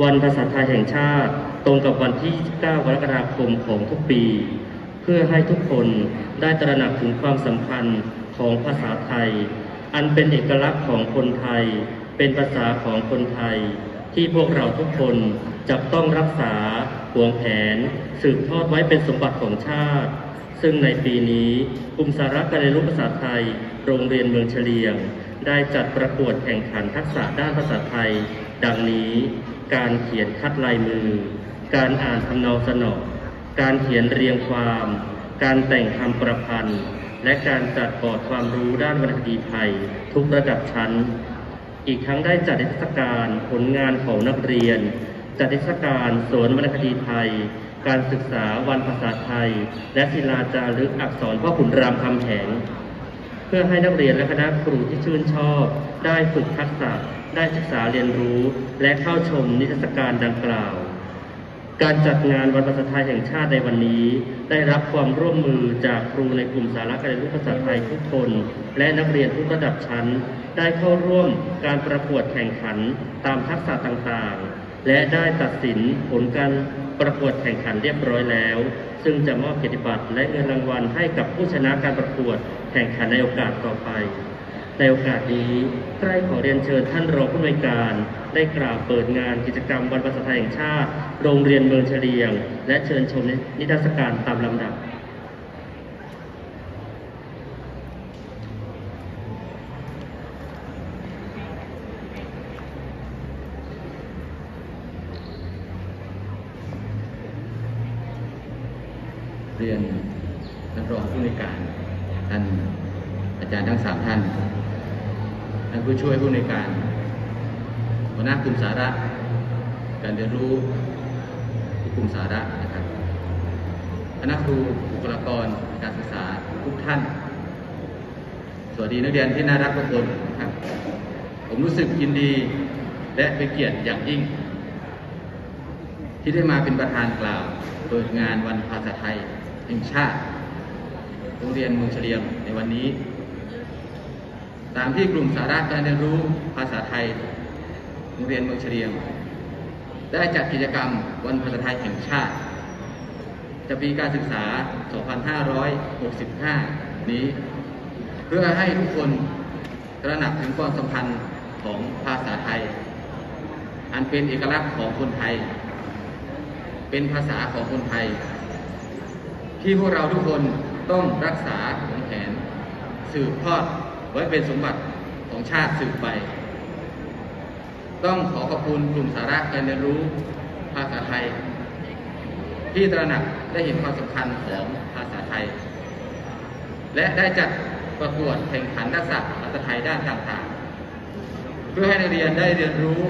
วันภาษาไทยแห่งชาติ ตรงกับวันที่ 29 กรกฎาคมของทุกปี เพื่อให้ทุกคนได้ตระหนักถึงความสำคัญของภาษาไทย อันเป็นเอกลักษณ์ของคนไทย เป็นภาษาของคนไทย ที่พวกเราทุกคนจะต้องรักษาหวงแหนสืบทอดไว้เป็นสมบัติของชาติ ซึ่งในปีนี้กลุ่มสาระการเรียนรู้ภาษาไทย โรงเรียนเมืองเฉลียง ได้จัดประกวดแข่งขันทักษะด้านภาษาไทย ดังนี้ การเขียนคัดลายมือ การอ่านทำนองสนอการเขียนเรียงความ การแต่งคำประพันธ์ และการจัดบอร์ดความรู้ด้านวรรณคดีไทย ทุกระดับชั้น อีกทั้งได้จัดนิทรรศการผลงานของนักเรียน จัดนิทรรศการสวนวรรณคดีไทย การศึกษาวันภาษาไทย และศิลาจารึกอักษรพ่อขุนรามคำแหง พื่อให้นักเรียนและคณะครูที่ชื่นชอบ ได้ฝึกทักษะ ได้ศึกษาเรียนรู้ และเข้าชมนิทรรศการดังกล่าว การจัดงานวันภาษาไทยแห่งชาติในวันนี้ ได้รับความร่วมมือจากครูในกลุ่มสาระการเรียนรู้ภาษาไทยทุกคน และนักเรียนทุกระดับชั้น ได้เข้าร่วมการประกวดแข่งขันตามทักษะต่างๆ และได้ตัดสินผลการ ประกวดแข่งขันเรียบร้อยแล้ว ซึ่งจะมอบเกียรติบัตรและเงินรางวัลให้กับผู้ชนะการประกวดแข่งขันในโอกาสต่อไป ในโอกาสนี้ใกล้ขอเรียนเชิญท่านรองผู้อำนวยการ ได้กล่าวเปิดงานกิจกรรมวันภาษาไทยแห่งชาติ โรงเรียนเมืองเฉลียง และเชิญชมนิทรรศการตามลำดับ เรียนท่านรองผู้ในการท่านอาจารย์ทั้งสามท่านท่านผู้ช่วยผู้ในการหัวหน้ากลุ่มสาระ การเรียนรู้ที่กลุ่มสาระนะครับคณะครูบุคลากรการศึกษาทุกท่าน สวัสดีนักเรียนที่น่ารักทุกคนนะครับ ผมรู้สึกยินดีและเป็นเกียรติอย่างยิ่ง ที่ได้มาเป็นประธานกล่าว เปิดงานวันภาษาไทย แห่งชาติ โรงเรียนเมืองเฉลียงในวันนี้ ตามที่กลุ่มสาระการเรียนรู้ภาษาไทย โรงเรียนเมืองเฉลียงได้จัดกิจกรรมวันภาษาไทยแห่งชาติจะปีการศึกษา 2565 นี้ เพื่อให้ทุกคนตระหนักถึงความสัมพันธ์ของภาษาไทย อันเป็นเอกลักษณ์ของคนไทย เป็นภาษาของคนไทย ที่พวกเราทุกคนต้องรักษาหวงแหนสืบทอดไว้เป็นสมบัติของชาติสืบไป ต้องขอขอบคุณกลุ่มสาระการเรียนรู้ภาษาไทย ที่ตระหนักได้เห็นความสำคัญของภาษาไทย และได้จัดประกวดแข่งขันทักษะภาษาไทยด้านต่างๆ เพื่อให้นักเรียนได้เรียนรู้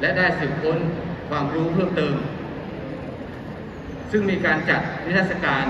และได้สืบค้นความรู้เพิ่มเติม ซึ่งมีการจัดนิทรรศการ